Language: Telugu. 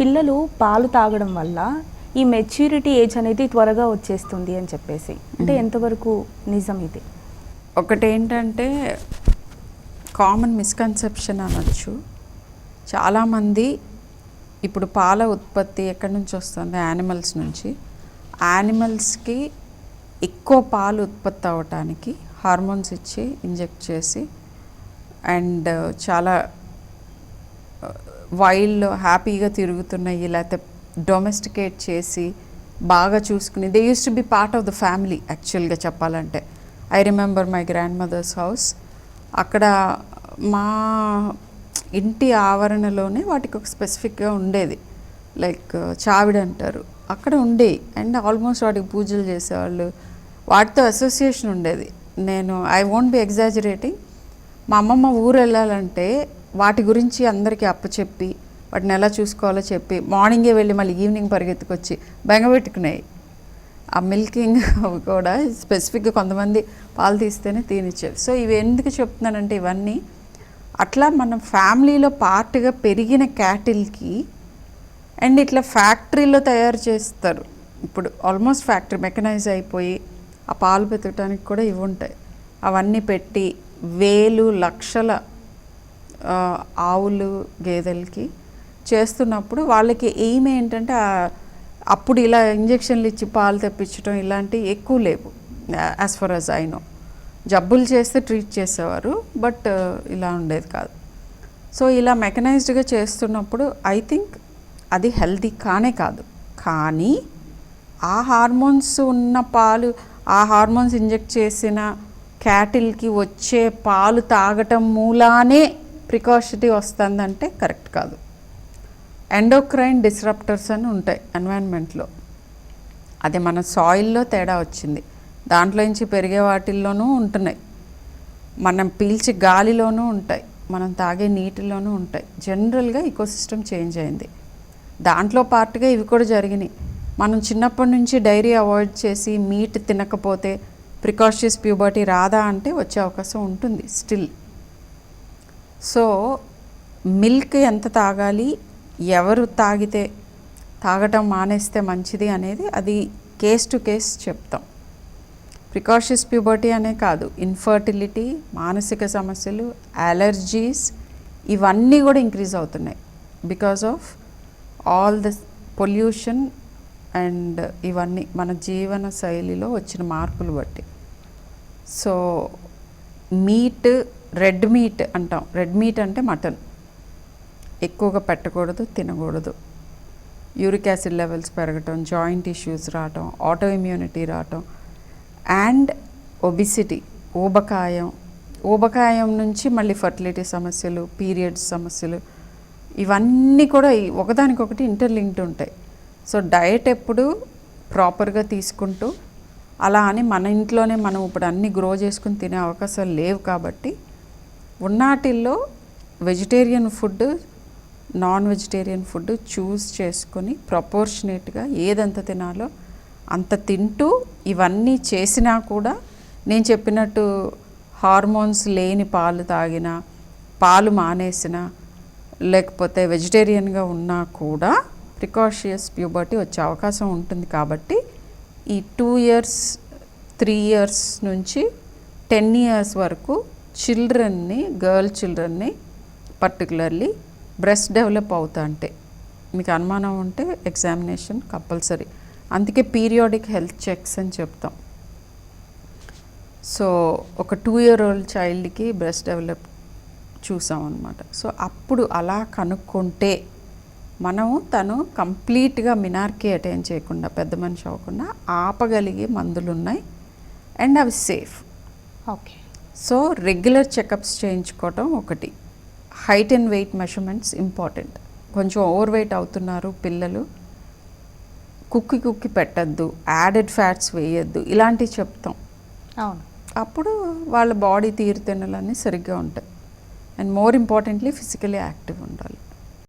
పిల్లలు పాలు తాగడం వల్ల ఈ మెచ్యూరిటీ ఏజ్ అనేది త్వరగా వచ్చేస్తుంది అని చెప్పేసి. అంటే ఎంతవరకు నిజం ఇది? ఒకటేంటంటే కామన్ మిస్కన్సెప్షన్ అనొచ్చు. చాలామంది ఇప్పుడు పాల ఉత్పత్తి ఎక్కడి నుంచి వస్తుంది? యానిమల్స్ నుంచి. యానిమల్స్కి ఎక్కువ పాలు ఉత్పత్తి అవ్వటానికి హార్మోన్స్ ఇచ్చి ఇంజెక్ట్ చేసి అండ్ చాలా వైల్డ్ హ్యాపీగా తిరుగుతున్నాయి లేకపోతే డొమెస్టికేట్ చేసి బాగా చూసుకుని they used to be part of the family యాక్చువల్గా చెప్పాలంటే. I remember my grandmother's house అక్కడ మా ఇంటి ఆవరణలోనే వాటికి ఒక స్పెసిఫిక్గా ఉండేది. లైక్ uh, చావిడ అంటారు. అక్కడ ఉండే అండ్ ఆల్మోస్ట్ వాటికి పూజలు చేసేవాళ్ళు. వాటితో అసోసియేషన్ ఉండేది. నేను ఐ వోంట్ బి ఎగ్జాజరేటింగ్ మా అమ్మమ్మ ఊరు వెళ్ళాలంటే వాటి గురించి అందరికీ అప్పచెప్పి వాటిని ఎలా చూసుకోవాలో చెప్పి మార్నింగే వెళ్ళి మళ్ళీ ఈవినింగ్ పరిగెత్తుకొచ్చి బెంగపెట్టుకున్నాయి ఆ మిల్కింగ్ కూడా స్పెసిఫిక్గా కొంతమంది పాలు తీస్తేనే తీనిచ్చేవి. సో ఇవి ఎందుకు చెప్తున్నానంటే ఇవన్నీ అట్లా మనం ఫ్యామిలీలో పార్ట్గా పెరిగిన క్యాటిల్కి అండ్ ఇట్లా ఫ్యాక్టరీలో తయారు చేస్తారు. ఇప్పుడు ఆల్మోస్ట్ ఫ్యాక్టరీ మెకనైజ్ అయిపోయి ఆ పాలు పెతకడానికి కూడా ఇవి ఉంటాయి. అవన్నీ పెట్టి వేలు లక్షల ఆవులు గేదెలకి చేస్తున్నప్పుడు వాళ్ళకి ఎయిమ్ ఏంటంటే అప్పుడు ఇలా ఇంజక్షన్లు ఇచ్చి పాలు తెప్పించడం ఇలాంటివి ఎక్కువ లేవు as far as I know జబ్బులు చేస్తే ట్రీట్ చేసేవారు బట్ ఇలా ఉండేది కాదు. సో ఇలా మెకనైజ్డ్గా చేస్తున్నప్పుడు ఐ థింక్ అది హెల్దీ కానే కాదు. కానీ ఆ హార్మోన్స్ ఉన్న పాలు ఆ హార్మోన్స్ ఇంజెక్ట్ చేసిన క్యాటిల్కి వచ్చే పాలు తాగటం మూలానే ప్రికాషిటీ వస్తుందంటే కరెక్ట్ కాదు. ఎండోక్రైన్ డిస్రప్టర్స్ అని ఉంటాయి ఎన్వైరన్మెంట్లో. అది మన సాయిల్లో తేడా వచ్చింది. దాంట్లో నుంచి పెరిగే వాటిల్లోనూ ఉంటున్నాయి. మనం పీల్చి గాలిలోనూ ఉంటాయి. మనం తాగే నీటిలోనూ ఉంటాయి. జనరల్గా ఈకోసిస్టమ్ చేంజ్ అయింది. దాంట్లో పార్ట్గా ఇవి కూడా జరిగినాయి. మనం చిన్నప్పటి నుంచి డైరీ అవాయిడ్ చేసి మీట్ తినకపోతే ప్రికాషియస్ ప్యూబర్టీ రాదా అంటే వచ్చే అవకాశం ఉంటుంది స్టిల్. సో మిల్క్ ఎంత తాగాలి ఎవరు తాగితే తాగటం మానేస్తే మంచిది అనేది అది కేస్ టు కేస్ చెప్తాం. ప్రికాషియస్ ప్యూబర్టీ అనే కాదు ఇన్ఫర్టిలిటీ మానసిక సమస్యలు అలర్జీస్ ఇవన్నీ కూడా ఇంక్రీజ్ అవుతున్నాయి. Because of all the pollution and ఇవన్నీ మన జీవన శైలిలో వచ్చిన మార్పులు బట్టి. సో మీట్ రెడ్ మీట్ అంటాం. రెడ్ మీట్ అంటే మటన్. ఎక్కువగా పెట్టకూడదు తినకూడదు. యూరిక్ యాసిడ్ లెవెల్స్ పెరగటం జాయింట్ ఇష్యూస్ రావటం ఆటో ఇమ్యూనిటీ రావటం. అండ్ ఒబిసిటీ ఊబకాయం. ఊబకాయం నుంచి మళ్ళీ ఫర్టిలిటీ సమస్యలు పీరియడ్స్ సమస్యలు. ఇవన్నీ కూడా ఒకదానికొకటి ఇంటర్లింక్డ్ ఉంటాయి. సో డయట్ ఎప్పుడు ప్రాపర్గా తీసుకుంటూ అలా అని మన ఇంట్లోనే మనం ఇప్పుడు అన్నీ గ్రో చేసుకుని తినే అవకాశాలు లేవు కాబట్టి ఉన్నాటిల్లో vegetarian food non vegetarian food choose చేసుకొని ప్రపోర్షనేట్గా ఏదంత తినాలో అంత తింటూ ఇవన్నీ చేసినా కూడా నేను చెప్పినట్టు హార్మోన్స్ లేని పాలు తాగినా పాలు మానేసిన లేకపోతే వెజిటేరియన్గా ఉన్నా కూడా ప్రికాషియస్ ప్యూబర్టీ వచ్చే అవకాశం ఉంటుంది కాబట్టి ఈ టూ ఇయర్స్ త్రీ ఇయర్స్ నుంచి టెన్ ఇయర్స్ వరకు చిల్డ్రన్ని గర్ల్ చిల్డ్రన్ని పర్టికులర్లీ బ్రెస్ట్ డెవలప్ అవుతా అంటే మీకు అనుమానం ఉంటే ఎగ్జామినేషన్ కంపల్సరీ. అందుకే పీరియాడిక్ హెల్త్ చెక్స్ అని చెప్తాం. సో ఒక టూ ఇయర్ ఓల్డ్ చైల్డ్కి బ్రెస్ట్ డెవలప్ చూసాం అనమాట సో అప్పుడు అలా కనుక్కుంటే మనము తను కంప్లీట్గా మినార్కి అటైన్ చేయకుండా పెద్ద మనిషి అవ్వకుండా ఆపగలిగే మందులు ఉన్నాయి అండ్ అవి safe. Okay. So regular checkups చేయించుకోవటం ఒకటి. Height and weight measurements important. కొంచెం ఓవర్ వెయిట్ అవుతున్నారు పిల్లలు. కుక్కి కుక్కి పెట్టద్దు. యాడెడ్ ఫ్యాట్స్ వేయద్దు. ఇలాంటివి చెప్తాం. అవును. అప్పుడు వాళ్ళ బాడీ తీరుతెన్నులన్నీ సరిగ్గా ఉంటాయి and more importantly physically active ఉండాలి.